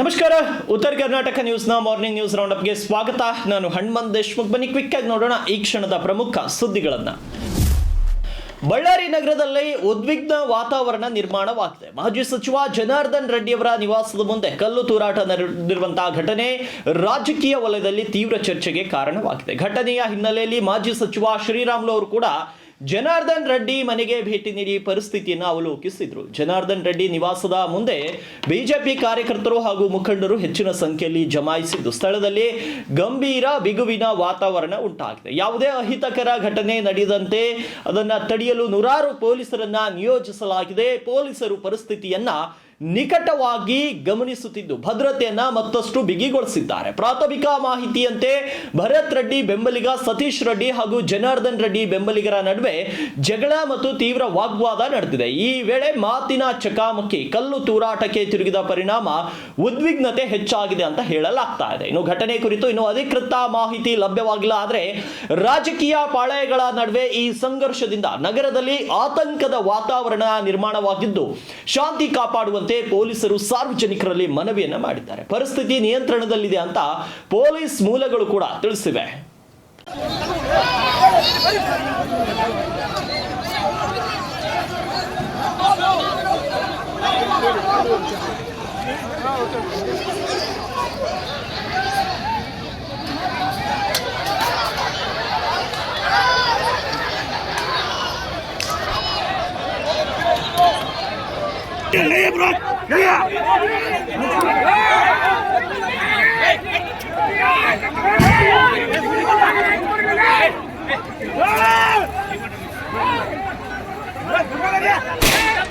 ನಮಸ್ಕಾರ. ಉತ್ತರ ಕರ್ನಾಟಕ ನ್ಯೂಸ್ನ morning news ರೌಂಡಪ್ಗೆ ಸ್ವಾಗತ. ನಾನು ಹಣ್ಮನ್ ದೇಶ್ಮುಖ್. ಬನ್ನಿ ಕ್ವಿಕ್ ಆಗಿ ನೋಡೋಣ ಈ ಕ್ಷಣದ ಪ್ರಮುಖ ಸುದ್ದಿಗಳನ್ನ. ಬಳ್ಳಾರಿ ನಗರದಲ್ಲಿ ಉದ್ವಿಗ್ನ ವಾತಾವರಣ ನಿರ್ಮಾಣವಾಗಿದೆ. ಮಾಜಿ ಸಚಿವ ಜನಾರ್ದನ್ ರೆಡ್ಡಿಯವರ ನಿವಾಸದ ಮುಂದೆ ಕಲ್ಲು ತೂರಾಟ ನಡೆದಿರುವಂತಹ ಘಟನೆ ರಾಜಕೀಯ ವಲಯದಲ್ಲಿ ತೀವ್ರ ಚರ್ಚೆಗೆ ಕಾರಣವಾಗಿದೆ. ಘಟನೆಯ ಹಿನ್ನೆಲೆಯಲ್ಲಿ ಮಾಜಿ ಸಚಿವ ಶ್ರೀರಾಮುಲು ಅವರು ಕೂಡ ಜನಾರ್ದನ್ ರೆಡ್ಡಿ ಮನೆಗೆ ಭೇಟಿ ನೀಡಿ ಪರಿಸ್ಥಿತಿಯನ್ನು ಅವಲೋಕಿಸಿದ್ರು. ಜನಾರ್ದನ್ ರೆಡ್ಡಿ ನಿವಾಸದ ಮುಂದೆ ಬಿಜೆಪಿ ಕಾರ್ಯಕರ್ತರು ಹಾಗೂ ಮುಖಂಡರು ಹೆಚ್ಚಿನ ಸಂಖ್ಯೆಯಲ್ಲಿ ಜಮಾಯಿಸಿದ್ದು. ಸ್ಥಳದಲ್ಲಿ ಗಂಭೀರ ಬಿಗುವಿನ ವಾತಾವರಣ ಉಂಟಾಗಿದೆ. ಯಾವುದೇ ಅಹಿತಕರ ಘಟನೆ ನಡೆದಂತೆ ಅದನ್ನು ತಡೆಯಲು ನೂರಾರು ಪೊಲೀಸರನ್ನ ನಿಯೋಜಿಸಲಾಗಿದೆ. ಪೊಲೀಸರು ಪರಿಸ್ಥಿತಿಯನ್ನ ನಿಕಟವಾಗಿ ಗಮನಿಸುತ್ತಿದ್ದು. ಭದ್ರತೆಯನ್ನ ಮತ್ತಷ್ಟು ಬಿಗಿಗೊಳಿಸಿದ್ದಾರೆ. ಪ್ರಾಥಮಿಕ ಮಾಹಿತಿಯಂತೆ ಭರತ್ ರೆಡ್ಡಿ, ಬೆಂಬಲಿಗ ಸತೀಶ್ ರೆಡ್ಡಿ ಹಾಗೂ ಜನಾರ್ದನ್ ರೆಡ್ಡಿ ಬೆಂಬಲಿಗರ ನಡುವೆ ಜಗಳ ಮತ್ತು ತೀವ್ರ ವಾಗ್ವಾದ ನಡೆದಿದೆ. ಈ ವೇಳೆ ಮಾತಿನ ಚಕಾಮಕಿ, ಕಲ್ಲು ತೂರಾಟಕ್ಕೆ ತಿರುಗಿದ ಪರಿಣಾಮ ಉದ್ವಿಗ್ನತೆ ಹೆಚ್ಚಾಗಿದೆ ಅಂತ ಹೇಳಲಾಗ್ತಾ ಇದೆ. ಇನ್ನು ಘಟನೆ ಕುರಿತು ಇನ್ನು ಅಧಿಕೃತ ಮಾಹಿತಿ ಲಭ್ಯವಾಗಿಲ್ಲ. ಆದರೆ ರಾಜಕೀಯ ಪಾಳೆಯಗಳ ನಡುವೆ ಈ ಸಂಘರ್ಷದಿಂದ ನಗರದಲ್ಲಿ ಆತಂಕದ ವಾತಾವರಣ ನಿರ್ಮಾಣವಾಗಿದ್ದು, ಶಾಂತಿ ಕಾಪಾಡುವಂತೆ ಪೊಲೀಸರು ಸಾರ್ವಜನಿಕರಲ್ಲಿ ಮನವಿಯನ್ನ ಮಾಡಿದ್ದಾರೆ. ಪರಿಸ್ಥಿತಿ ನಿಯಂತ್ರಣದಲ್ಲಿದೆ ಅಂತ ಪೊಲೀಸ್ ಮೂಲಗಳು ಕೂಡ ತಿಳಿಸಿವೆ. नहीं ब्रो नहीं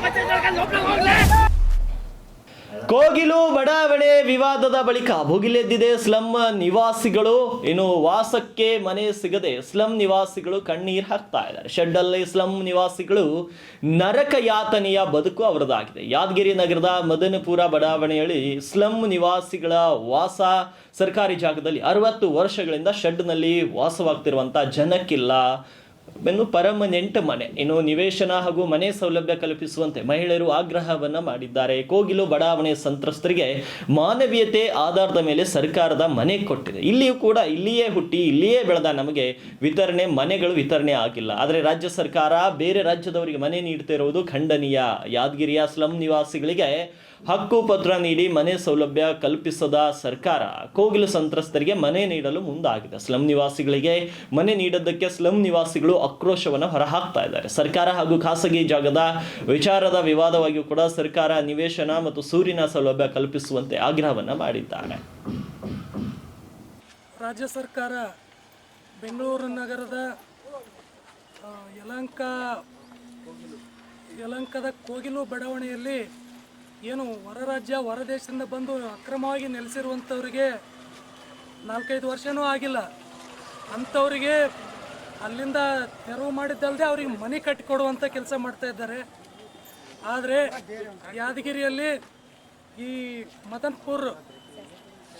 Hãy subscribe cho kênh Kogilu ಬಡಾವಣೆ ವಿವಾದದ ಬಳಿಕ ಭುಗಿಲೆದ್ದಿದೆ ಸ್ಲಂ ನಿವಾಸಿಗಳು. ಇನ್ನು ವಾಸಕ್ಕೆ ಮನೆ ಸಿಗದೆ ಸ್ಲಂ ನಿವಾಸಿಗಳು ಕಣ್ಣೀರು ಹಾಕ್ತಾ ಇದ್ದಾರೆ. ಶೆಡ್ ಅಲ್ಲಿ ಸ್ಲಂ ನಿವಾಸಿಗಳು ನರಕ ಯಾತನೆಯ ಬದುಕು ಅವರದಾಗಿದೆ. ಯಾದಗಿರಿ ನಗರದ ಮದನಪುರ ಬಡಾವಣೆಯಲ್ಲಿ ಸ್ಲಂ ನಿವಾಸಿಗಳ ವಾಸ ಸರ್ಕಾರಿ ಜಾಗದಲ್ಲಿ ಅರವತ್ತು ವರ್ಷಗಳಿಂದ ಶೆಡ್ನಲ್ಲಿ ವಾಸವಾಗ್ತಿರುವಂತ ಜನಕ್ಕಿಲ್ಲ. ಇನ್ನು ನೆಂಟ ಮನೆ, ಇನ್ನು ನಿವೇಶನ ಹಾಗೂ ಮನೆ ಸೌಲಭ್ಯ ಕಲ್ಪಿಸುವಂತೆ ಮಹಿಳೆಯರು ಆಗ್ರಹವನ್ನ ಮಾಡಿದ್ದಾರೆ. ಕೋಗಿಲು ಬಡಾವಣೆ ಸಂತ್ರಸ್ತರಿಗೆ ಮಾನವೀಯತೆ ಆಧಾರದ ಮೇಲೆ ಸರ್ಕಾರದ ಮನೆ ಕೊಟ್ಟಿದೆ. ಇಲ್ಲಿಯೂ ಕೂಡ ಇಲ್ಲಿಯೇ ಹುಟ್ಟಿ, ಇಲ್ಲಿಯೇ ಬೆಳೆದ ನಮಗೆ ವಿತರಣೆ, ಮನೆಗಳು ವಿತರಣೆ ಆಗಿಲ್ಲ. ಆದರೆ ರಾಜ್ಯ ಸರ್ಕಾರ ಬೇರೆ ರಾಜ್ಯದವರಿಗೆ ಮನೆ ನೀಡ್ತಿರುವುದು ಖಂಡನೀಯ. ಯಾದಗಿರಿಯ ಸ್ಲಂ ನಿವಾಸಿಗಳಿಗೆ ಹಕ್ಕು ಪತ್ರ ನೀಡಿ ಮನೆ ಸೌಲಭ್ಯ ಕಲ್ಪಿಸದ ಸರ್ಕಾರ. ಕೋಗಿಲು ಸಂತ್ರಸ್ತರಿಗೆ ಮನೆ ನೀಡಲು ಮುಂದಾಗಿದೆ. ಸ್ಲಂ ನಿವಾಸಿಗಳಿಗೆ ಮನೆ ನೀಡದಕ್ಕೆ ಸ್ಲಂ ನಿವಾಸಿಗಳು ಆಕ್ರೋಶವನ್ನು ಹೊರಹಾಕ್ತಾ ಇದ್ದಾರೆ. ಸರ್ಕಾರ ಹಾಗೂ ಖಾಸಗಿ ಜಾಗದ ವಿಚಾರದ ವಿವಾದವಾಗಿಯೂ ಕೂಡ ಸರ್ಕಾರ ನಿವೇಶನ ಮತ್ತು ಸೂರಿನ ಸೌಲಭ್ಯ ಕಲ್ಪಿಸುವಂತೆ ಆಗ್ರಹವನ್ನು ಮಾಡಿದ್ದಾರೆ. ರಾಜ್ಯ ಸರ್ಕಾರ ಬೆಂಗಳೂರು ನಗರದ ಯಲಂಕ, ಯಲಂಕದ ಕೋಗಿಲು ಬಡಾವಣೆಯಲ್ಲಿ ಏನು ಹೊರ ರಾಜ್ಯ, ಹೊರ ದೇಶದಿಂದ ಬಂದು ಅಕ್ರಮವಾಗಿ ನೆಲೆಸಿರುವಂಥವ್ರಿಗೆ ನಾಲ್ಕೈದು ವರ್ಷವೂ ಆಗಿಲ್ಲ. ಅಂಥವರಿಗೆ ಅಲ್ಲಿಂದ ತೆರವು ಮಾಡಿದ್ದಲ್ಲದೆ ಅವ್ರಿಗೆ ಮನೆ ಕಟ್ಟಿಕೊಡುವಂಥ ಕೆಲಸ ಮಾಡ್ತಾ ಇದ್ದಾರೆ. ಆದರೆ ಯಾದಗಿರಿಯಲ್ಲಿ ಈ ಮದನ್ಪುರ್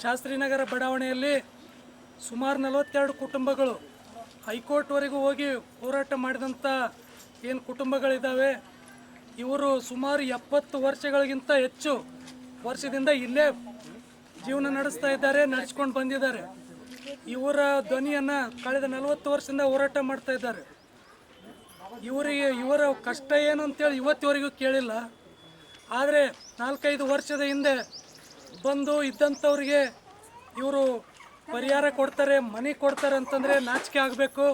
ಶಾಸ್ತ್ರಿನಗರ ಬಡಾವಣೆಯಲ್ಲಿ ಸುಮಾರು ನಲವತ್ತೆರಡು ಕುಟುಂಬಗಳು ಹೈಕೋರ್ಟ್ವರೆಗೂ ಹೋಗಿ ಹೋರಾಟ ಮಾಡಿದಂಥ ಏನು ಕುಟುಂಬಗಳಿದ್ದಾವೆ ಇವರು ಸುಮಾರು ಎಪ್ಪತ್ತು ವರ್ಷಗಳಿಗಿಂತ ಹೆಚ್ಚು ವರ್ಷದಿಂದ ಇಲ್ಲೇ ಜೀವನ ನಡೆಸ್ತಾ ಇದ್ದಾರೆ, ನಡೆಸ್ಕೊಂಡು ಬಂದಿದ್ದಾರೆ. ಇವರ ಧ್ವನಿಯನ್ನು ಕಳೆದ ನಲವತ್ತು ವರ್ಷದಿಂದ ಹೋರಾಟ ಮಾಡ್ತಾ ಇದ್ದಾರೆ. ಇವರಿಗೆ, ಇವರ ಕಷ್ಟ ಏನು ಅಂತೇಳಿ ಇವತ್ತಿವರೆಗೂ ಕೇಳಿಲ್ಲ. ಆದರೆ ನಾಲ್ಕೈದು ವರ್ಷದ ಹಿಂದೆ ಬಂದು ಇದ್ದಂಥವ್ರಿಗೆ ಇವರು ಪರಿಹಾರ ಕೊಡ್ತಾರೆ, ಮನೆ ಕೊಡ್ತಾರೆ ಅಂತಂದರೆ ನಾಚಿಕೆ ಆಗಬೇಕು.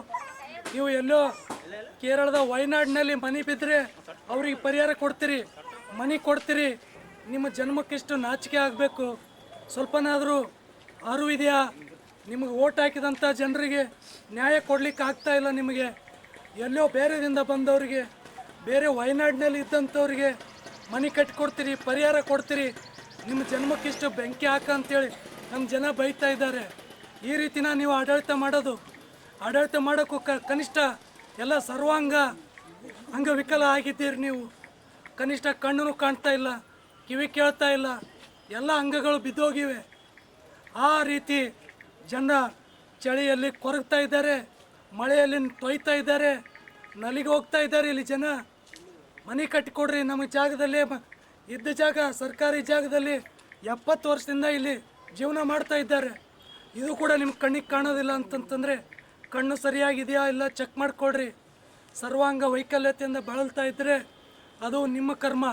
ನೀವು ಎಲ್ಲೋ ಕೇರಳದ ವಯನಾಡಿನಲ್ಲಿ ಮನೆ ಬಿದ್ದರೆ ಅವ್ರಿಗೆ ಪರಿಹಾರ ಕೊಡ್ತೀರಿ, ಮನೆ ಕೊಡ್ತೀರಿ, ನಿಮ್ಮ ಜನ್ಮಕ್ಕಿಷ್ಟು ನಾಚಿಕೆ ಆಗಬೇಕು. ಸ್ವಲ್ಪನಾದರೂ ಅರಿವಿದೆಯಾ ನಿಮಗೆ ಓಟ್ ಹಾಕಿದಂಥ ಜನರಿಗೆ ನ್ಯಾಯ ಕೊಡಲಿಕ್ಕೆ ಆಗ್ತಾ ಇಲ್ಲ ನಿಮಗೆ. ಎಲ್ಲೋ ಬೇರೆದಿಂದ ಬಂದವರಿಗೆ, ಬೇರೆ ವಯನಾಡಿನಲ್ಲಿ ಇದ್ದಂಥವ್ರಿಗೆ ಮನೆ ಕಟ್ಟಿಕೊಡ್ತೀರಿ, ಪರಿಹಾರ ಕೊಡ್ತೀರಿ. ನಿಮ್ಮ ಜನ್ಮಕ್ಕಿಷ್ಟು ಬೆಂಕಿ ಹಾಕ ಅಂತೇಳಿ ನಮ್ಮ ಜನ ಬೈತಾ ಇದ್ದಾರೆ. ಈ ರೀತಿನ ನೀವು ಆಡಳಿತ ಮಾಡೋದು ಆಡಳಿತ ಮಾಡೋಕ್ಕೂ ಕನಿಷ್ಠ ಎಲ್ಲ ಸರ್ವಾಂಗ, ಅಂಗವಿಕಲ ಆಗಿದ್ದೀರಿ ನೀವು. ಕನಿಷ್ಠ ಕಣ್ಣು ಕಾಣ್ತಾ ಇಲ್ಲ, ಕಿವಿ ಕೇಳ್ತಾ ಇಲ್ಲ, ಎಲ್ಲ ಅಂಗಗಳು ಬಿದ್ದೋಗಿವೆ. ಆ ರೀತಿ ಜನ ಚಳಿಯಲ್ಲಿ ಕೊರಗ್ತಾ ಇದ್ದಾರೆ, ಮಳೆಯಲ್ಲಿ ತೊಯ್ತಾ ಇದ್ದಾರೆ, ನಲಿಗೆ ಹೋಗ್ತಾ ಇದ್ದಾರೆ ಇಲ್ಲಿ ಜನ. ಮನೆ ಕಟ್ಟಿಕೊಡ್ರಿ, ನಮ್ಮ ಜಾಗದಲ್ಲಿ ಇದ್ದ ಜಾಗ, ಸರ್ಕಾರಿ ಜಾಗದಲ್ಲಿ ಎಪ್ಪತ್ತು ವರ್ಷದಿಂದ ಇಲ್ಲಿ ಜೀವನ ಮಾಡ್ತಾ ಇದ್ದಾರೆ. ಇದು ಕೂಡ ನಿಮ್ಮ ಕಣ್ಣಿಗೆ ಕಾಣೋದಿಲ್ಲ ಅಂತಂತಂದರೆ ಕಣ್ಣು ಸರಿಯಾಗಿದೆಯಾ ಇಲ್ಲ ಚೆಕ್ ಮಾಡಿಕೊಡ್ರಿ ಸರ್ವಾಂಗ ವೈಕಲ್ಯತೆಯಿಂದ ಬಳಲ್ತಾ ಇದ್ದರೆ ಅದು ನಿಮ್ಮ ಕರ್ಮ.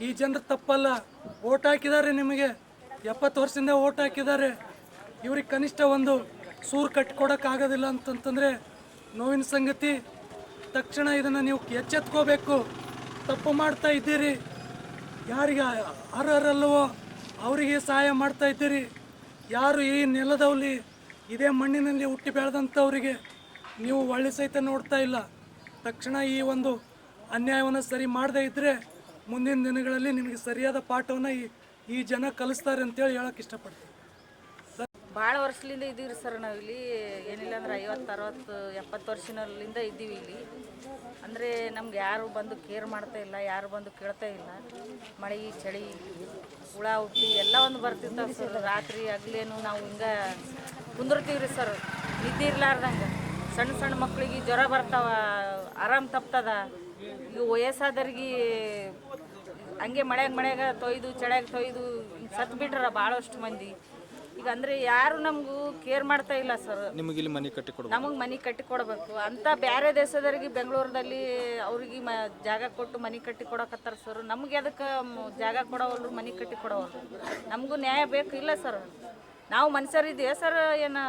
ಈ ಜನರು ತಪ್ಪಲ್ಲ. ಓಟ್ ಹಾಕಿದ್ದಾರೆ ನಿಮಗೆ. ಎಪ್ಪತ್ತು ವರ್ಷದಿಂದ ಓಟ್ ಹಾಕಿದ್ದಾರೆ. ಇವ್ರಿಗೆ ಕನಿಷ್ಠ ಒಂದು ಸೂರು ಕಟ್ಟಿಕೊಡೋಕ್ಕಾಗೋದಿಲ್ಲ ಅಂತಂತಂದರೆ ನೋವಿನ ಸಂಗತಿ. ತಕ್ಷಣ ಇದನ್ನು ನೀವು ಎಚ್ಚೆತ್ಕೋಬೇಕು. ತಪ್ಪು ಮಾಡ್ತಾ ಇದ್ದೀರಿ. ಯಾರಿಗೆ ಅರ್ಹರಲ್ಲವೋ ಅವರಿಗೆ ಸಹಾಯ ಮಾಡ್ತಾ ಇದ್ದೀರಿ. ಯಾರು ಈ ನೆಲದಲ್ಲಿ ಇದೇ ಮಣ್ಣಿನಲ್ಲಿ ಹುಟ್ಟಿ ಬೆಳೆದಂಥವರಿಗೆ ನೀವು ಒಳ್ಳೆ ಸಹಿತ ನೋಡ್ತಾ ಇಲ್ಲ. ತಕ್ಷಣ ಈ ಒಂದು ಅನ್ಯಾಯವನ್ನು ಸರಿ ಮಾಡದೇ ಇದ್ದರೆ ಮುಂದಿನ ದಿನಗಳಲ್ಲಿ ನಿಮಗೆ ಸರಿಯಾದ ಪಾಠವನ್ನು ಈ ಈ ಜನ ಕಲಿಸ್ತಾರೆ ಅಂತೇಳಿ ಹೇಳಕ್ಕೆ ಇಷ್ಟಪಡ್ತೀನಿ. ಭಾಳ ವರ್ಷದಿಂದ ಇದ್ದೀವಿ ಸರ್ ನಾವಿಲ್ಲಿ. ಏನಿಲ್ಲ ಅಂದ್ರೆ ಐವತ್ತು, ಅರವತ್ತು, ಎಪ್ಪತ್ತು ವರ್ಷದಿಂದ ಇದ್ದೀವಿ ಇಲ್ಲಿ. ಅಂದರೆ ನಮ್ಗೆ ಯಾರು ಬಂದು ಕೇರ್ ಮಾಡ್ತಾ ಇಲ್ಲ, ಯಾರು ಬಂದು ಕೇಳ್ತಾ ಇಲ್ಲ. ಮಳೆ, ಚಳಿ, ಹುಳ ಹುಟ್ಟಿ ಎಲ್ಲ ಒಂದು ಬರ್ತಿರ್ತಾವೆ ಸರ್ ರಾತ್ರಿ ಹಗ್ಲೇನು ನಾವು ಹಿಂಗೆ ಕುಂದಿರ್ತೀವಿ ರೀ ಸರ್ ನಿದ್ದೆ ಇರ್ಲಾರ್ದಂಗೆ. ಸಣ್ಣ ಸಣ್ಣ ಮಕ್ಕಳಿಗೆ ಜ್ವರ ಬರ್ತಾವ, ಆರಾಮ್ ತಪ್ತದ. ಈಗ ವಯಸ್ಸಾದವ್ರಿಗೆ ಹಂಗೆ ಮಳೆಗೆ ಮಳೆಗೆ ತೊಯ್ದು, ಚಳಿಯಾಗ ತೊಯ್ದು ಸತ್ತು ಬಿಟ್ರ ಭಾಳಷ್ಟು ಮಂದಿ. ಈಗ ಅಂದ್ರೆ ಯಾರು ನಮಗೂ ಕೇರ್ ಮಾಡ್ತಾ ಇಲ್ಲ ಸರ್ ನಿಮಗೆ ಇಲ್ಲಿ ಮನೆ ಕಟ್ಟಿ ಕೊಡ ನಮಗೆ ಮನೆ ಕಟ್ಟಿ ಕೊಡಬೇಕು. ಅಂತ ಬೇರೆ ದೇಶದವರಿಗೆ ಬೆಂಗಳೂರದಲ್ಲಿ ಅವ್ರಿಗೆ ಮ ಜಾಗ ಕೊಟ್ಟು ಮನೆ ಕಟ್ಟಿ ಕೊಡಕತ್ತಾರ ಸರ್ ನಮ್ಗೆ ಅದಕ್ಕೆ ಜಾಗ ಕೊಡೋವಲ್ರು ಮನೆ ಕಟ್ಟಿ ಕೊಡೋವಲ್ರು. ನಮಗೂ ನ್ಯಾಯ ಬೇಕು ಇಲ್ಲ ಸರ್ ನಾವು ಮನುಷ್ಯರಿದ್ದೀವಿ ಸರ್ ಏನು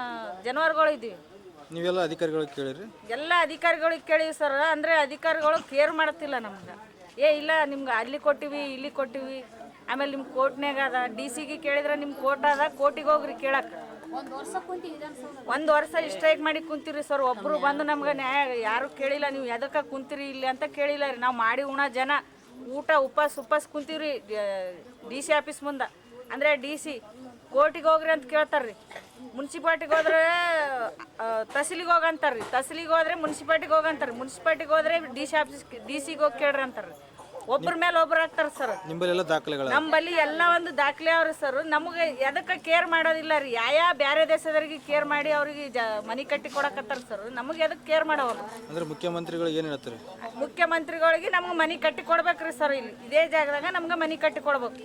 ಜನವಾರ್ಗಳು ಇದ್ದೀವಿ ನೀವೆಲ್ಲ ಅಧಿಕಾರಿಗಳು ಕೇಳಿರಿ. ಎಲ್ಲ ಅಧಿಕಾರಿಗಳಿಗೆ ಕೇಳಿವಿ ಸರ್ ಅಂದರೆ ಅಧಿಕಾರಿಗಳು ಕೇರ್ ಮಾಡ್ತಿಲ್ಲ ನಮ್ಗೆ. ಏ ಇಲ್ಲ ನಿಮ್ಗೆ ಅಲ್ಲಿ ಕೊಟ್ಟಿವಿ ಇಲ್ಲಿ ಕೊಟ್ಟಿವಿ. ಆಮೇಲೆ ನಿಮ್ಮ ಕೋರ್ಟ್ನಾಗ ಅದ, ಡಿ ಸಿಗೆ ಕೇಳಿದ್ರೆ ನಿಮ್ಮ ಕೋರ್ಟ್ ಅದ, ಕೋರ್ಟಿಗೆ ಹೋಗ್ರಿ ಕೇಳಕ್ಕೆ ಒಂದು ವರ್ಷ ಸ್ಟ್ರೈಕ್ ಮಾಡಿ ಕುಂತೀರಿ ಸರ್ ಒಬ್ರು ಬಂದು ನಮ್ಗೆ ನ್ಯಾಯ, ಯಾರು ಕೇಳಿಲ್ಲ, ನೀವು ಎದಕ್ಕೆ ಕುಂತೀರಿ ಇಲ್ಲಿ ಅಂತ ಕೇಳಿಲ್ಲ ರೀ. ನಾವು ಮಾಡಿ ಉಣ ಜನ, ಊಟ, ಉಪಾಸ್ ಉಪಾಸ್ ಕುಂತೀವ್ರಿ, ಡಿ ಸಿ ಆಫೀಸ್ ಮುಂದೆ. ಅಂದರೆ ಡಿ ಸಿ, ಕೋರ್ಟಿಗೆ ಹೋಗ್ರಿ ಅಂತ ಕೇಳ್ತಾರ್ರಿ ಮುನ್ಸಿಪಾಲ್ಟಿಗೆ ಹೋದ್ರೆ ತಹಸೀಲಿಗೆ ಹೋಗಂತಾರ್ರಿ ತಹಸೀಲಿಗೆ ಹೋದ್ರೆ ಮುನ್ಸಿಪಾಲ್ಟಿಗೆ ಹೋಗಂತಾರ್ರಿ ಮುನ್ಸಿಪಾಲ್ಟಿಗೆ ಹೋದ್ರೆ ಡಿ ಸಿ ಆಫೀಸ್, ಡಿ ಸಿಗೆ ಹೋಗಿ ಕೇಳ್ರಿ ಅಂತಾರ್ರಿ ಒಬ್ಬರ ಮೇಲೆ ಒಬ್ರು ಆಗ್ತಾರೆ ಸರ್ ನಿಂಬಲ್ಲೆಲ್ಲ ದಾಖಲೆಗಳ ನಮ್ಮಲ್ಲಿ ಎಲ್ಲ ಒಂದು ದಾಖಲೆ ಅವ್ರಿ ಸರ್ ನಮಗೆ ಎದಕ್ಕೆ ಕೇರ್ ಮಾಡೋದಿಲ್ಲ ರೀ. ಯಾವ ಬೇರೆ ದೇಶದವರಿಗೆ ಕೇರ್ ಮಾಡಿ ಅವ್ರಿಗೆ ಜ ಮನೆ ಕಟ್ಟಿ ಕೊಡಕತ್ತಾರ ಸರ್ ನಮಗೆ ಎದಕ್ಕೆ ಕೇರ್ ಮಾಡೋರು ಅಂದ್ರೆ ಮುಖ್ಯಮಂತ್ರಿಗಳು ಏನು ಹೇಳ್ತಾರೆ ಮುಖ್ಯಮಂತ್ರಿಗಳಿಗೆ ನಮ್ಗೆ ಮನೆ ಕಟ್ಟಿ ಕೊಡ್ಬೇಕ್ರಿ ಸರ್ ಇಲ್ಲಿ. ಇದೇ ಜಾಗದಾಗ ನಮ್ಗೆ ಮನೆ ಕಟ್ಟಿ ಕೊಡ್ಬೇಕು.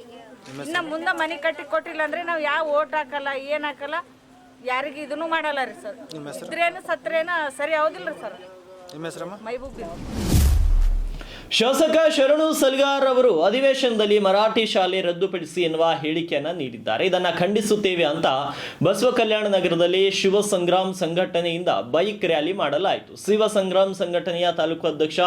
ಇನ್ನು ಮುಂದೆ ಮನೆ ಕಟ್ಟಿ ಕೊಟ್ಟಿಲ್ಲ ಅಂದ್ರೆ ನಾವು ಯಾವ ಓಟ್ ಹಾಕಲ್ಲ ಏನು ಹಾಕಲ್ಲ ಯಾರಿಗೆ ಇದನ್ನು ಮಾಡಲ್ಲ ರೀ ಸರ್ ಇದ್ರೇನು ಸತ್ರೇನು ಸರಿ ಹೌದಿಲ್ಲ ಸರ್ ನಿಮ್ಮ ಹೆಸರಮ್ಮ? ಮೈಬೂಬಿ ಶಾಸಕ ಶರಣು ಸಲ್ಗಾರ್ ಅವರು ಅಧಿವೇಶನದಲ್ಲಿ ಮರಾಠಿ ಶಾಲೆ ರದ್ದುಪಡಿಸಿ ಎನ್ನುವ ಹೇಳಿಕೆಯನ್ನು ನೀಡಿದ್ದಾರೆ. ಇದನ್ನು ಖಂಡಿಸುತ್ತೇವೆ ಅಂತ ಬಸವ ಕಲ್ಯಾಣ ನಗರದಲ್ಲಿ ಶಿವ ಸಂಗ್ರಾಮ್ ಸಂಘಟನೆಯಿಂದ ಬೈಕ್ ರ್ಯಾಲಿ ಮಾಡಲಾಯಿತು. ಶಿವ ಸಂಗ್ರಾಮ್ ಸಂಘಟನೆಯ ತಾಲೂಕು ಅಧ್ಯಕ್ಷ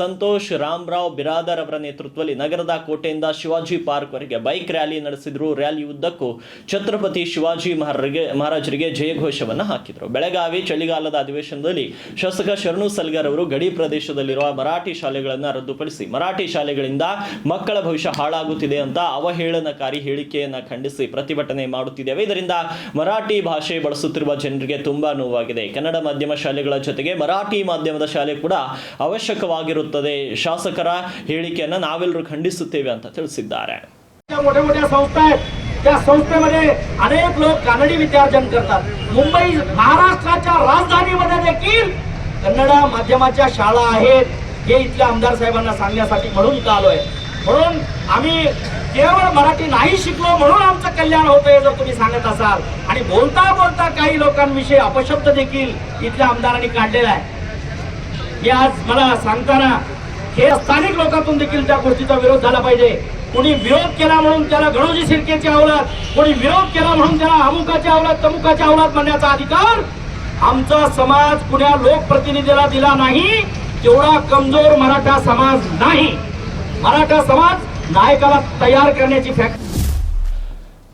ಸಂತೋಷ್ ರಾಮರಾವ್ ಬಿರಾದರ್ ಅವರ ನೇತೃತ್ವದಲ್ಲಿ ನಗರದ ಕೋಟೆಯಿಂದ ಶಿವಾಜಿ ಪಾರ್ಕ್ ವರೆಗೆ ಬೈಕ್ ರ್ಯಾಲಿ ನಡೆಸಿದ್ರು. ರ್ಯಾಲಿ ಉದ್ದಕ್ಕೂ ಛತ್ರಪತಿ ಶಿವಾಜಿ ಮಹಾರಾಜರಿಗೆ ಮಹಾರಾಜರಿಗೆ ಜಯಘೋಷವನ್ನು ಹಾಕಿದರು. ಬೆಳಗಾವಿ ಚಳಿಗಾಲದ ಅಧಿವೇಶನದಲ್ಲಿ ಶಾಸಕ ಶರಣು ಸಲ್ಗಾರ್ ಅವರು ಗಡಿ ಪ್ರದೇಶದಲ್ಲಿರುವ ಮರಾಠಿ ಶಾಲೆಗಳನ್ನು ರದ್ದುಪಡಿಸಿ ಮರಾಠಿ ಶಾಲೆಗಳಿಂದ ಮಕ್ಕಳ ಭವಿಷ್ಯ ಹಾಳಾಗುತ್ತಿದೆ ಅಂತ ಅವಹೇಳನಕಾರಿ ಹೇಳಿಕೆಯನ್ನ ಖಂಡಿಸಿ ಪ್ರತಿಭಟನೆ ಮಾಡುತ್ತಿದ್ದೇವೆ ಇದರಿಂದ ಮರಾಠಿ ಭಾಷೆ ಬಳಸುತ್ತಿರುವ ಜನರಿಗೆ ತುಂಬಾ ನೋವಾಗಿದೆ ಕನ್ನಡ ಮಾಧ್ಯಮ ಶಾಲೆಗಳ ಜೊತೆಗೆ ಮರಾಠಿ ಮಾಧ್ಯಮದ ಶಾಲೆ ಕೂಡ ಅವಶ್ಯಕವಾಗಿರುತ್ತದೆ ಶಾಸಕರ ಹೇಳಿಕೆಯನ್ನ ನಾವೆಲ್ಲರೂ ಖಂಡಿಸುತ್ತೇವೆ ಅಂತ ತಿಳಿಸಿದ್ದಾರೆ त्या मोठ्या मोठ्या संस्था आहेत त्या संस्थेमध्ये अनेक लोक कानडी विद्यार्जन करतात मुंबई महाराष्ट्राच्या राजधानीमध्ये देखील कन्नड माध्यमाच्या शाळा आहेत हे इथल्या आमदार साहेबांना सांगण्यासाठी म्हणून इथं आहे म्हणून आम्ही केवळ मराठी नाही शिकलो म्हणून आमचं कल्याण होतंय जर तुम्ही सांगत असाल. आणि बोलता बोलता काही लोकांविषयी अपशब्द देखील इथल्या आमदारांनी काढलेला आहे. हे आज मला सांगताना हे स्थानिक लोकांतून देखील त्या गोष्टीचा विरोध झाला पाहिजे. कोणी विरोध केला म्हणून त्याला गणोजी शिर्केची अवलाद कोणी विरोध केला म्हणून त्याला अमुकाची अवलाद तमुकाची अवलाद म्हणण्याचा अधिकार आमचा समाज कुण्या लोकप्रतिनिधीला दिला नाही. तेवढा कमजोर मराठा समाज नाही. मराठा समाज नायकाला तयार करण्याची फॅक्ट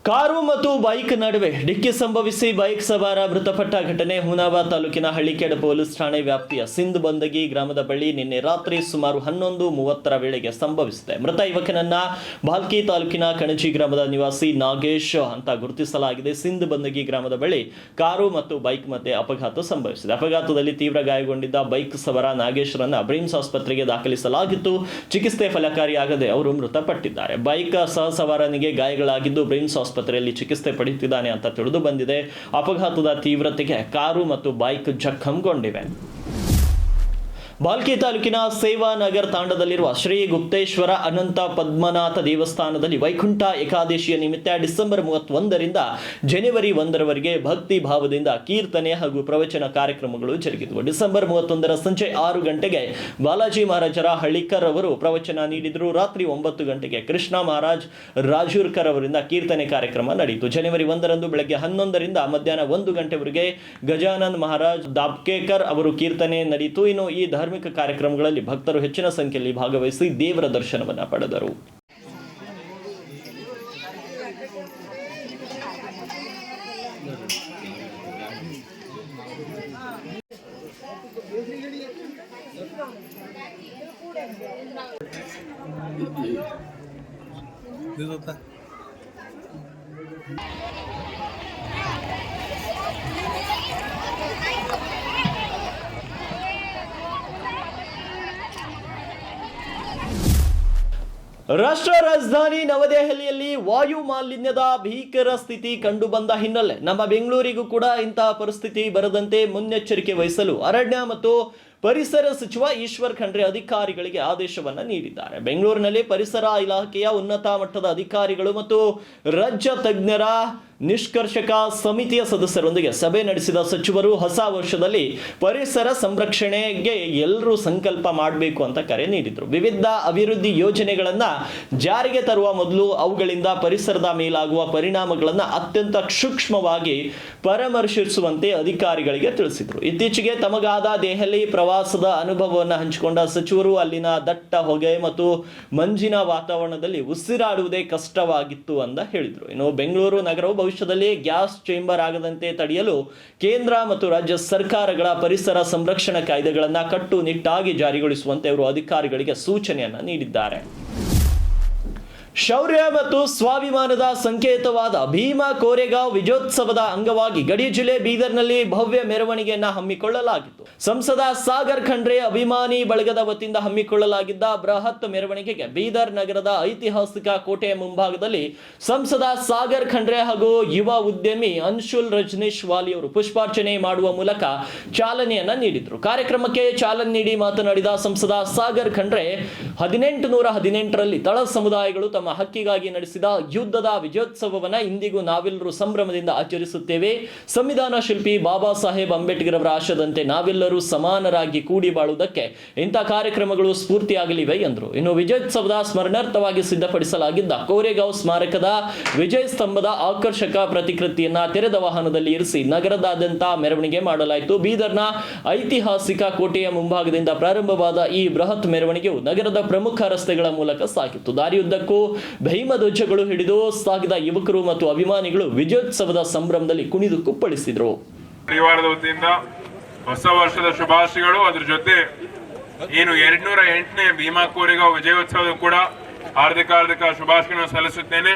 ಕಾರು ಮತ್ತು ಬೈಕ್ ನಡುವೆ ಡಿಕ್ಕಿ ಸಂಭವಿಸಿ ಬೈಕ್ ಸವಾರ ಮೃತಪಟ್ಟ ಘಟನೆ ಹುನಾಬಾದ್ ತಾಲೂಕಿನ ಹಳ್ಳಿಕೇಡ ಪೊಲೀಸ್ ಠಾಣೆ ವ್ಯಾಪ್ತಿಯ ಸಿಂಧ್ ಬಂದಗಿ ಗ್ರಾಮದ ಬಳಿ ನಿನ್ನೆ ರಾತ್ರಿ ಸುಮಾರು ಹನ್ನೊಂದು ಮೂವತ್ತರ ವೇಳೆಗೆ ಸಂಭವಿಸಿದೆ. ಮೃತ ಯುವಕನನ್ನ ಬಾಲ್ಕಿ ತಾಲೂಕಿನ ಕಣಜಿ ಗ್ರಾಮದ ನಿವಾಸಿ ನಾಗೇಶ್ ಅಂತ ಗುರುತಿಸಲಾಗಿದೆ. ಸಿಂಧ್ ಬಂದಗಿ ಗ್ರಾಮದ ಬಳಿ ಕಾರು ಮತ್ತು ಬೈಕ್ ಮಧ್ಯೆ ಅಪಘಾತ ಸಂಭವಿಸಿದೆ. ಅಪಘಾತದಲ್ಲಿ ತೀವ್ರ ಗಾಯಗೊಂಡಿದ್ದ ಬೈಕ್ ಸವಾರ ನಾಗೇಶ್ರನ್ನ ಬ್ರಿಮ್ಸ್ ಆಸ್ಪತ್ರೆಗೆ ದಾಖಲಿಸಲಾಗಿತ್ತು. ಚಿಕಿತ್ಸೆ ಫಲಕಾರಿಯಾಗದೆ ಅವರು ಮೃತಪಟ್ಟಿದ್ದಾರೆ. ಬೈಕ್ ಸಹ ಸವಾರನಿಗೆ ಗಾಯಗಳಾಗಿದ್ದು ಬ್ರಿಮ್ಸ್ ಆಸ್ಪತ್ರೆಯಲ್ಲಿ ಚಿಕಿತ್ಸೆ ಪಡೆಯುತ್ತಿದ್ದಾನೆ ಅಂತ ತಿಳಿದು ಬಂದಿದೆ. ಅಪಘಾತದ ತೀವ್ರತೆಗೆ ಕಾರು ಮತ್ತು ಬೈಕ್ ಜಖಂಗೊಂಡಿವೆ. ಬಾಲ್ಕಿ ತಾಲೂಕಿನ ಸೇವಾ ನಗರ್ ತಾಂಡದಲ್ಲಿರುವ ಶ್ರೀ ಗುಪ್ತೇಶ್ವರ ಅನಂತ ಪದ್ಮನಾಥ ದೇವಸ್ಥಾನದಲ್ಲಿ ವೈಕುಂಠ ಏಕಾದಶಿಯ ನಿಮಿತ್ತ ಡಿಸೆಂಬರ್ ಮೂವತ್ತೊಂದರಿಂದ ಜನವರಿ ಒಂದರವರೆಗೆ ಭಕ್ತಿ ಭಾವದಿಂದ ಕೀರ್ತನೆ ಹಾಗೂ ಪ್ರವಚನ ಕಾರ್ಯಕ್ರಮಗಳು ಜರುಗಿದವು. ಡಿಸೆಂಬರ್ ಮೂವತ್ತೊಂದರ ಸಂಜೆ ಆರು ಗಂಟೆಗೆ ಬಾಲಾಜಿ ಮಹಾರಾಜರ ಹಳ್ಳಿಕರ್ ಅವರು ಪ್ರವಚನ ನೀಡಿದರು. ರಾತ್ರಿ ಒಂಬತ್ತು ಗಂಟೆಗೆ ಕೃಷ್ಣ ಮಹಾರಾಜ್ ರಾಜೂರ್ಕರ್ ಅವರಿಂದ ಕೀರ್ತನೆ ಕಾರ್ಯಕ್ರಮ ನಡೆಯಿತು. ಜನವರಿ ಒಂದರಂದು ಬೆಳಗ್ಗೆ ಹನ್ನೊಂದರಿಂದ ಮಧ್ಯಾಹ್ನ ಒಂದು ಗಂಟೆವರೆಗೆ ಗಜಾನಂದ್ ಮಹಾರಾಜ್ ದಾಬ್ಕೇಕರ್ ಅವರು ಕೀರ್ತನೆ ನಡೆಯಿತು. ಇನ್ನು ಈ ಧಾರ್ಮಿಕ ಕಾರ್ಯಕ್ರಮಗಳಲ್ಲಿ ಭಕ್ತರು ಹೆಚ್ಚಿನ ಸಂಖ್ಯೆಯಲ್ಲಿ ಭಾಗವಹಿಸಿ ದೇವರ ದರ್ಶನವನ್ನು ಪಡೆದರು. ರಾಷ್ಟ್ರ ರಾಜಧಾನಿ ನವದೆಹಲಿಯಲ್ಲಿ ವಾಯು ಮಾಲಿನ್ಯದ ಭೀಕರ ಸ್ಥಿತಿ ಕಂಡುಬಂದ ಹಿನ್ನೆಲೆ ನಮ್ಮ ಬೆಂಗಳೂರಿಗೂ ಕೂಡ ಇಂತಹ ಪರಿಸ್ಥಿತಿ ಬರದಂತೆ ಮುನ್ನೆಚ್ಚರಿಕೆ ವಹಿಸಲು ಅರಣ್ಯ ಮತ್ತು ಪರಿಸರ ಸಚಿವ ಈಶ್ವರ್ ಖಂಡ್ರೆ ಅಧಿಕಾರಿಗಳಿಗೆ ಆದೇಶವನ್ನು ನೀಡಿದ್ದಾರೆ. ಬೆಂಗಳೂರಿನಲ್ಲಿ ಪರಿಸರ ಇಲಾಖೆಯ ಉನ್ನತ ಮಟ್ಟದ ಅಧಿಕಾರಿಗಳು ಮತ್ತು ರಾಜ್ಯ ತಜ್ಞರ ನಿಷ್ಕರ್ಷಕ ಸಮಿತಿಯ ಸದಸ್ಯರೊಂದಿಗೆ ಸಭೆ ನಡೆಸಿದ ಸಚಿವರು, ಹೊಸ ವರ್ಷದಲ್ಲಿ ಪರಿಸರ ಸಂರಕ್ಷಣೆಗೆ ಎಲ್ಲರೂ ಸಂಕಲ್ಪ ಮಾಡಬೇಕು ಅಂತ ಕರೆ ನೀಡಿದರು. ವಿವಿಧ ಅಭಿವೃದ್ಧಿ ಯೋಜನೆಗಳನ್ನು ಜಾರಿಗೆ ತರುವ ಮೊದಲು ಅವುಗಳಿಂದ ಪರಿಸರದ ಮೇಲಾಗುವ ಪರಿಣಾಮಗಳನ್ನು ಅತ್ಯಂತ ಸೂಕ್ಷ್ಮವಾಗಿ ಪರಾಮರ್ಶಿಸುವಂತೆ ಅಧಿಕಾರಿಗಳಿಗೆ ತಿಳಿಸಿದರು. ಇತ್ತೀಚೆಗೆ ತಮಗಾದ ದೆಹಲಿ ಪ್ರವಾಸದ ಅನುಭವವನ್ನು ಹಂಚಿಕೊಂಡ ಸಚಿವರು, ಅಲ್ಲಿನ ದಟ್ಟ ಹೊಗೆ ಮತ್ತು ಮಂಜಿನ ವಾತಾವರಣದಲ್ಲಿ ಉಸಿರಾಡುವುದೇ ಕಷ್ಟವಾಗಿತ್ತು ಅಂತ ಹೇಳಿದರು. ಇನ್ನು ಬೆಂಗಳೂರು ನಗರವು ಭವಿಷ್ಯದಲ್ಲಿ ಗ್ಯಾಸ್ ಚೇಂಬರ್ ಆಗದಂತೆ ತಡೆಯಲು ಕೇಂದ್ರ ಮತ್ತು ರಾಜ್ಯ ಸರ್ಕಾರಗಳ ಪರಿಸರ ಸಂರಕ್ಷಣಾ ಕಾಯ್ದೆಗಳನ್ನು ಕಟ್ಟುನಿಟ್ಟಾಗಿ ಜಾರಿಗೊಳಿಸುವಂತೆ ಅವರು ಅಧಿಕಾರಿಗಳಿಗೆ ಸೂಚನೆಯನ್ನು ನೀಡಿದ್ದಾರೆ. ಶೌರ್ಯ ಮತ್ತು ಸ್ವಾಭಿಮಾನದ ಸಂಕೇತವಾದ ಭೀಮಾ ಕೋರೆಗಾಂವ್ ವಿಜಯೋತ್ಸವದ ಅಂಗವಾಗಿ ಗಡಿ ಜಿಲ್ಲೆ ಬೀದರ್ನಲ್ಲಿ ಭವ್ಯ ಮೆರವಣಿಗೆಯನ್ನ ಹಮ್ಮಿಕೊಳ್ಳಲಾಗಿತ್ತು. ಸಂಸದ ಸಾಗರ್ ಖಂಡ್ರೆ ಅಭಿಮಾನಿ ಬಳಗದ ವತಿಯಿಂದ ಹಮ್ಮಿಕೊಳ್ಳಲಾಗಿದ್ದ ಬೃಹತ್ ಮೆರವಣಿಗೆಗೆ ಬೀದರ್ ನಗರದ ಐತಿಹಾಸಿಕ ಕೋಟೆಯ ಮುಂಭಾಗದಲ್ಲಿ ಸಂಸದ ಸಾಗರ್ ಖಂಡ್ರೆ ಹಾಗೂ ಯುವ ಉದ್ಯಮಿ ಅನ್ಶುಲ್ ರಜನೀಶ್ ವಾಲಿ ಅವರು ಪುಷ್ಪಾರ್ಚನೆ ಮಾಡುವ ಮೂಲಕ ಚಾಲನೆಯನ್ನ ನೀಡಿದರು. ಕಾರ್ಯಕ್ರಮಕ್ಕೆ ಚಾಲನೆ ನೀಡಿ ಮಾತನಾಡಿದ ಸಂಸದ ಸಾಗರ್ ಖಂಡ್ರೆ ಹದಿನೆಂಟು ನೂರ ಹದಿನೆಂಟರಲ್ಲಿ ತಳ ಸಮುದಾಯಗಳು ತಮ್ಮ ಹಕ್ಕಿಗಾಗಿ ನಡೆಸಿದ ಯುದ್ಧದ ವಿಜಯೋತ್ಸವವನ್ನ ಇಂದಿಗೂ ನಾವೆಲ್ಲರೂ ಸಂಭ್ರಮದಿಂದ ಆಚರಿಸುತ್ತೇವೆ. ಸಂವಿಧಾನ ಶಿಲ್ಪಿ ಬಾಬಾ ಸಾಹೇಬ್ ಅಂಬೇಡ್ಕರ್ ಅವರ ಆಶದಂತೆ ನಾವೆಲ್ಲರೂ ಸಮಾನರಾಗಿ ಕೂಡಿ ಬಾಳುವುದಕ್ಕೆ ಇಂಥ ಕಾರ್ಯಕ್ರಮಗಳು ಸ್ಫೂರ್ತಿಯಾಗಲಿವೆ ಎಂದರು. ಇನ್ನು ವಿಜಯೋತ್ಸವದ ಸ್ಮರಣಾರ್ಥವಾಗಿ ಸಿದ್ಧಪಡಿಸಲಾಗಿದ್ದ ಕೋರೆಗಾಂವ್ ಸ್ಮಾರಕದ ವಿಜಯ ಸ್ತಂಭದ ಆಕರ್ಷಕ ಪ್ರತಿಕೃತಿಯನ್ನ ತೆರೆದ ವಾಹನದಲ್ಲಿ ಇರಿಸಿ ನಗರದಾದ್ಯಂತ ಮೆರವಣಿಗೆ ಮಾಡಲಾಯಿತು. ಬೀದರ್ನ ಐತಿಹಾಸಿಕ ಕೋಟೆಯ ಮುಂಭಾಗದಿಂದ ಪ್ರಾರಂಭವಾದ ಈ ಬೃಹತ್ ಮೆರವಣಿಗೆಯು ನಗರದ ಪ್ರಮುಖ ರಸ್ತೆಗಳ ಮೂಲಕ ಸಾಗಿತ್ತು. ದಾರಿಯುದ್ದಕ್ಕೂ ಭೀಮ ಧ್ವಜಗಳು ಹಿಡಿದು ಸಾಗಿದ ಯುವಕರು ಮತ್ತು ಅಭಿಮಾನಿಗಳು ವಿಜಯೋತ್ಸವದ ಸಂಭ್ರಮದಲ್ಲಿ ಕುಣಿದು ಕುಪ್ಪಳಿಸಿದ್ರು. ಪರಿವಾರದ ವತಿಯಿಂದ ಹೊಸ ವರ್ಷದ ಶುಭಾಶಯಗಳು. ಅದ್ರ ಜೊತೆ ಏನು ಎರಡ್ನೂರ ಎಂಟನೇ ಭೀಮಾ ಕೋರಿಗ ವಿಜಯೋತ್ಸವದ ಕೂಡ ಹಾರ್ದಿಕ ಹಾರ್ದಿಕ ಶುಭಾಶಯಗಳನ್ನು ಸಲ್ಲಿಸುತ್ತೇನೆ.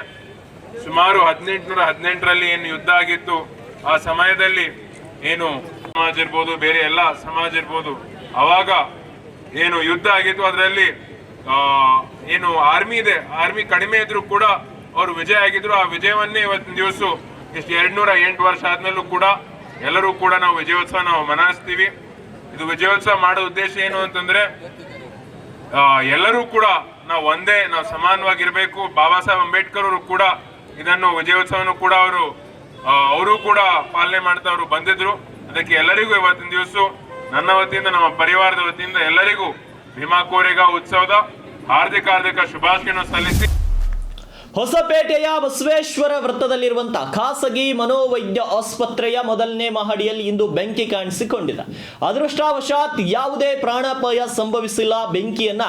ಸುಮಾರು ಹದಿನೆಂಟುನೂರ ಹದಿನೆಂಟರಲ್ಲಿ ಏನು ಯುದ್ಧ ಆಗಿತ್ತು, ಆ ಸಮಯದಲ್ಲಿ ಏನು ಸಮಾಜ ಇರ್ಬೋದು, ಬೇರೆ ಎಲ್ಲ ಸಮಾಜ ಇರ್ಬೋದು, ಅವಾಗ ಏನು ಯುದ್ಧ ಆಗಿತ್ತು, ಅದರಲ್ಲಿ ಏನು ಆರ್ಮಿ ಇದೆ ಆರ್ಮಿ ಕಡಿಮೆ ಇದ್ರು ಕೂಡ ಅವರು ವಿಜಯ ಆಗಿದ್ರು. ಆ ವಿಜಯವನ್ನೇ ಇವತ್ತಿನ ದಿವಸ ಇಷ್ಟು ಎರಡ್ನೂರ ಎಂಟು ವರ್ಷ ಆದ್ಮೇಲೂ ಕೂಡ ಎಲ್ಲರೂ ಕೂಡ ನಾವು ವಿಜಯೋತ್ಸವ ನಾವು ಮನಾಯಿಸ್ತೀವಿ ಇದು ವಿಜಯೋತ್ಸವ ಮಾಡೋ ಉದ್ದೇಶ ಏನು ಅಂತಂದ್ರೆ ಎಲ್ಲರೂ ಕೂಡ ನಾವು ಒಂದೇ, ನಾವು ಸಮಾನವಾಗಿರ್ಬೇಕು. ಬಾಬಾ ಸಾಹೇಬ್ ಅಂಬೇಡ್ಕರ್ ಅವರು ಕೂಡ ಇದನ್ನು ವಿಜಯೋತ್ಸವನು ಕೂಡ ಅವರು ಅವರು ಕೂಡ ಪಾಲನೆ ಮಾಡ್ತಾ ಅವರು ಬಂದಿದ್ರು. ಅದಕ್ಕೆ ಎಲ್ಲರಿಗೂ ಇವತ್ತಿನ ದಿವಸ ನನ್ನ ವತಿಯಿಂದ, ನಮ್ಮ ಪರಿವಾರದ ವತಿಯಿಂದ ಎಲ್ಲರಿಗೂ ಭೀಮಾ ಕೋರೆಗಾಂವ್ ಉತ್ಸವದ ಹಾರ್ದಿಕ ಹಾರ್ದಿಕ ಶುಭಾಶಯವನ್ನು ಸಲ್ಲಿಸಿ ಹೊಸಪೇಟೆಯ ಬಸವೇಶ್ವರ ವೃತ್ತದಲ್ಲಿರುವಂತಹ ಖಾಸಗಿ ಮನೋವೈದ್ಯ ಆಸ್ಪತ್ರೆಯ ಮೊದಲನೇ ಮಹಡಿಯಲ್ಲಿ ಇಂದು ಬೆಂಕಿ ಕಾಣಿಸಿಕೊಂಡಿದೆ. ಅದೃಷ್ಟವಶಾತ್ ಯಾವುದೇ ಪ್ರಾಣಾಪಾಯ ಸಂಭವಿಸಿಲ್ಲ. ಬೆಂಕಿಯನ್ನ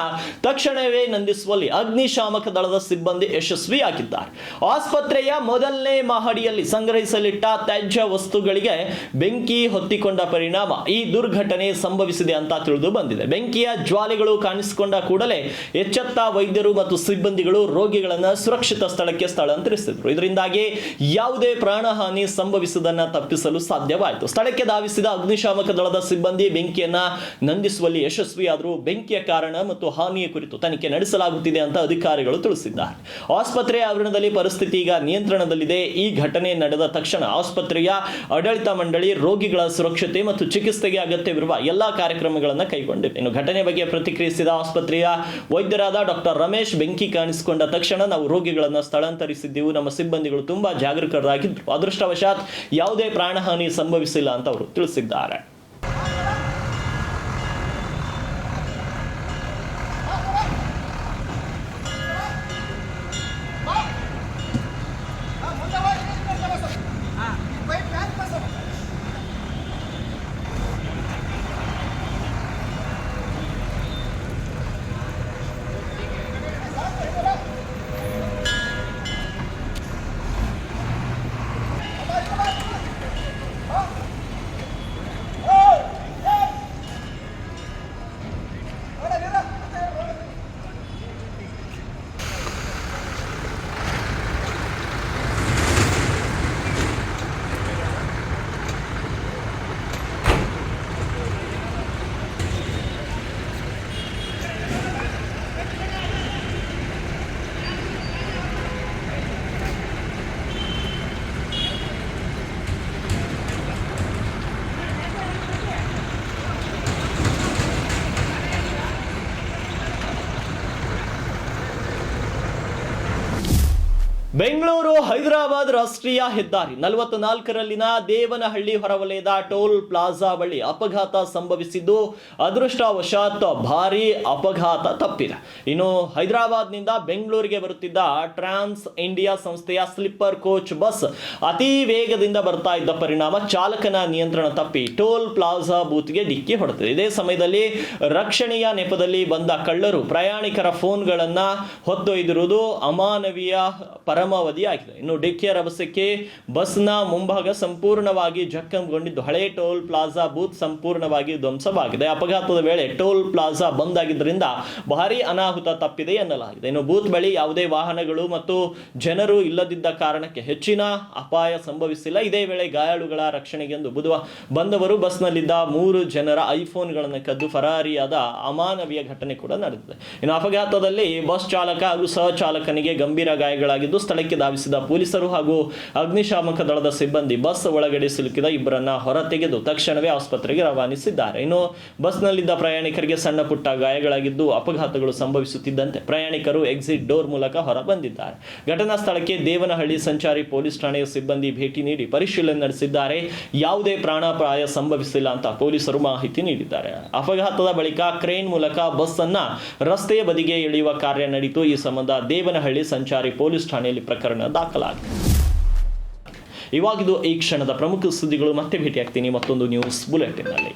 ತಕ್ಷಣವೇ ನಂದಿಸುವಲ್ಲಿ ಅಗ್ನಿಶಾಮಕ ದಳದ ಸಿಬ್ಬಂದಿ ಯಶಸ್ವಿಯಾಗಿದ್ದಾರೆ. ಆಸ್ಪತ್ರೆಯ ಮೊದಲನೇ ಮಹಡಿಯಲ್ಲಿ ಸಂಗ್ರಹಿಸಲಿಟ್ಟ ತ್ಯಾಜ್ಯ ವಸ್ತುಗಳಿಗೆ ಬೆಂಕಿ ಹೊತ್ತಿಕೊಂಡ ಪರಿಣಾಮ ಈ ದುರ್ಘಟನೆ ಸಂಭವಿಸಿದೆ ಅಂತ ತಿಳಿದು ಬಂದಿದೆ. ಬೆಂಕಿಯ ಜ್ವಾಲೆಗಳು ಕಾಣಿಸಿಕೊಂಡ ಕೂಡಲೇ ಎಚ್ಚೆತ್ತ ವೈದ್ಯರು ಮತ್ತು ಸಿಬ್ಬಂದಿಗಳು ರೋಗಿಗಳನ್ನು ಸುರಕ್ಷಿತ ಸುರಕ್ಷಿತ ಸ್ಥಳಕ್ಕೆ ಸ್ಥಳಾಂತರಿಸಿದ್ರು. ಇದರಿಂದಾಗಿ ಯಾವುದೇ ಪ್ರಾಣಹಾನಿ ಸಂಭವಿಸುವುದನ್ನ ತಪ್ಪಿಸಲು ಸಾಧ್ಯವಾಯಿತು. ಸ್ಥಳಕ್ಕೆ ಧಾವಿಸಿದ ಅಗ್ನಿಶಾಮಕ ದಳದ ಸಿಬ್ಬಂದಿ ಬೆಂಕಿಯನ್ನ ನಂದಿಸುವಲ್ಲಿ ಯಶಸ್ವಿಯಾದರು. ಬೆಂಕಿಯ ಕಾರಣ ಮತ್ತು ಹಾನಿಯ ಕುರಿತು ತನಿಖೆ ನಡೆಸಲಾಗುತ್ತಿದೆ ಅಂತ ಅಧಿಕಾರಿಗಳು ತಿಳಿಸಿದ್ದಾರೆ. ಆಸ್ಪತ್ರೆಯ ಆವರಣದಲ್ಲಿ ಪರಿಸ್ಥಿತಿ ಈಗ ನಿಯಂತ್ರಣದಲ್ಲಿದೆ. ಈ ಘಟನೆ ನಡೆದ ತಕ್ಷಣ ಆಸ್ಪತ್ರೆಯ ಆಡಳಿತ ಮಂಡಳಿ ರೋಗಿಗಳ ಸುರಕ್ಷತೆ ಮತ್ತು ಚಿಕಿತ್ಸೆಗೆ ಅಗತ್ಯವಿರುವ ಎಲ್ಲಾ ಕಾರ್ಯಕ್ರಮಗಳನ್ನು ಕೈಗೊಂಡಿವೆ ಇನ್ನು ಘಟನೆ ಬಗ್ಗೆ ಪ್ರತಿಕ್ರಿಯಿಸಿದ ಆಸ್ಪತ್ರೆಯ ವೈದ್ಯರಾದ ಡಾಕ್ಟರ್ ರಮೇಶ್ ಬೆಂಕಿ ಕಾಣಿಸಿಕೊಂಡ ತಕ್ಷಣ ನಾವು ರೋಗಿಗಳನ್ನು ಸ್ಥಳಾಂತರಿಸಿದ್ದೆವು. ನಮ್ಮ ಸಿಬ್ಬಂದಿಗಳು ತುಂಬಾ ಜಾಗರೂಕರಾಗಿದ್ದರು ಅದೃಷ್ಟವಶಾತ್ ಯಾವುದೇ ಪ್ರಾಣಹಾನಿ ಸಂಭವಿಸಿಲ್ಲ ಅಂತ ಅವರು ತಿಳಿಸಿದ್ದಾರೆ. ಬೆಂಗಳೂರು ಹೈದರಾಬಾದ್ ರಾಷ್ಟ್ರೀಯ ಹೆದ್ದಾರಿ ನಲವತ್ತು ನಾಲ್ಕರಲ್ಲಿನ ದೇವನಹಳ್ಳಿ ಹೊರವಲಯದ ಟೋಲ್ ಪ್ಲಾಜಾ ಬಳಿ ಅಪಘಾತ ಸಂಭವಿಸಿದ್ದು ಅದೃಷ್ಟವಶಾತ್ ಭಾರಿ ಅಪಘಾತ ತಪ್ಪಿದೆ. ಇನ್ನು ಹೈದರಾಬಾದ್ನಿಂದ ಬೆಂಗಳೂರಿಗೆ ಬರುತ್ತಿದ್ದ ಟ್ರಾನ್ಸ್ ಇಂಡಿಯಾ ಸಂಸ್ಥೆಯ ಸ್ಲಿಪ್ಪರ್ ಕೋಚ್ ಬಸ್ ಅತಿ ವೇಗದಿಂದ ಬರ್ತಾ ಇದ್ದ ಪರಿಣಾಮ ಚಾಲಕನ ನಿಯಂತ್ರಣ ತಪ್ಪಿ ಟೋಲ್ ಪ್ಲಾಜಾ ಬೂತ್ಗೆ ಡಿಕ್ಕಿ ಹೊಡೆದಿದೆ. ಇದೇ ಸಮಯದಲ್ಲಿ ರಕ್ಷಣೆಯ ನೆಪದಲ್ಲಿ ಬಂದ ಕಳ್ಳರು ಪ್ರಯಾಣಿಕರ ಫೋನ್ಗಳನ್ನ ಹೊತ್ತೊಯ್ದಿರುವುದು ಅಮಾನವೀಯ ಪರಮಾವಧಿಯಾಗಿದೆ ಇನ್ನು ಡಿಕ್ಕಿಯ ರಭಸಕ್ಕೆ ಬಸ್ನ ಮುಂಭಾಗ ಸಂಪೂರ್ಣವಾಗಿ ಜಖಂಗೊಂಡಿದ್ದು ಹಳೆ ಟೋಲ್ ಪ್ಲಾಜಾ ಬೂತ್ ಸಂಪೂರ್ಣವಾಗಿ ಧ್ವಂಸವಾಗಿದೆ. ಅಪಘಾತದ ವೇಳೆ ಟೋಲ್ ಪ್ಲಾಜಾ ಬಂದ್ ಆಗಿದ್ದರಿಂದ ಭಾರಿ ಅನಾಹುತ ತಪ್ಪಿದೆ ಎನ್ನಲಾಗಿದೆ. ಇನ್ನು ಬೂತ್ ಬಳಿ ಯಾವುದೇ ವಾಹನಗಳು ಮತ್ತು ಜನರು ಇಲ್ಲದಿದ್ದ ಕಾರಣಕ್ಕೆ ಹೆಚ್ಚಿನ ಅಪಾಯ ಸಂಭವಿಸಿಲ್ಲ. ಇದೇ ವೇಳೆ ಗಾಯಾಳುಗಳ ರಕ್ಷಣೆಗೆಂದು ಬುಧವಾರ ಬಂದವರು ಬಸ್ನಲ್ಲಿದ್ದ ಮೂರು ಜನರ ಐಫೋನ್ಗಳನ್ನು ಕದ್ದು ಫರಾರಿಯಾದ ಅಮಾನವೀಯ ಘಟನೆ ಕೂಡ ನಡೆದಿದೆ. ಇನ್ನು ಅಪಘಾತದಲ್ಲಿ ಬಸ್ ಚಾಲಕ ಹಾಗೂ ಸಹ ಚಾಲಕನಿಗೆ ಗಂಭೀರ ಗಾಯಗಳಾಗಿದ್ದು ಸ್ಥಳಕ್ಕೆ ಧಾವಿಸಿದ ಪೊಲೀಸರು ಹಾಗೂ ಅಗ್ನಿಶಾಮಕ ದಳದ ಸಿಬ್ಬಂದಿ ಬಸ್ ಒಳಗಡೆ ಸಿಲುಕಿದ ಇಬ್ಬರನ್ನ ಹೊರತೆಗೆದು ತಕ್ಷಣವೇ ಆಸ್ಪತ್ರೆಗೆ ರವಾನಿಸಿದ್ದಾರೆ. ಇನ್ನು ಬಸ್ನಲ್ಲಿದ್ದ ಪ್ರಯಾಣಿಕರಿಗೆ ಸಣ್ಣ ಪುಟ್ಟ ಗಾಯಗಳಾಗಿದ್ದು ಅಪಘಾತಗಳು ಸಂಭವಿಸುತ್ತಿದ್ದಂತೆ ಪ್ರಯಾಣಿಕರು ಎಕ್ಸಿಟ್ ಡೋರ್ ಮೂಲಕ ಹೊರ ಬಂದಿದ್ದಾರೆ ಘಟನಾ ಸ್ಥಳಕ್ಕೆ ದೇವನಹಳ್ಳಿ ಸಂಚಾರಿ ಪೊಲೀಸ್ ಠಾಣೆಯ ಸಿಬ್ಬಂದಿ ಭೇಟಿ ನೀಡಿ ಪರಿಶೀಲನೆ ನಡೆಸಿದ್ದಾರೆ. ಯಾವುದೇ ಪ್ರಾಣಾಪಾಯ ಸಂಭವಿಸಿಲ್ಲ ಅಂತ ಪೊಲೀಸರು ಮಾಹಿತಿ ನೀಡಿದ್ದಾರೆ. ಅಪಘಾತದ ಬಳಿಕ ಕ್ರೇನ್ ಮೂಲಕ ಬಸ್ ಅನ್ನ ರಸ್ತೆಯ ಬದಿಗೆ ಎಳೆಯುವ ಕಾರ್ಯ ನಡೆಯಿತು ಈ ಸಂಬಂಧ ದೇವನಹಳ್ಳಿ ಸಂಚಾರಿ ಪೊಲೀಸ್ ಠಾಣೆಯಲ್ಲಿ ಪ್ರಕರಣ ದಾಖಲಾಗಿದೆ ಇವಾಗಿದು ಈ ಕ್ಷಣದ ಪ್ರಮುಖ ಸುದ್ದಿಗಳು ಮತ್ತೆ ಭೇಟಿಯಾಗ್ತೀನಿ. ಮತ್ತೊಂದು ನ್ಯೂಸ್ ಬುಲೆಟಿನ್ನಲ್ಲಿ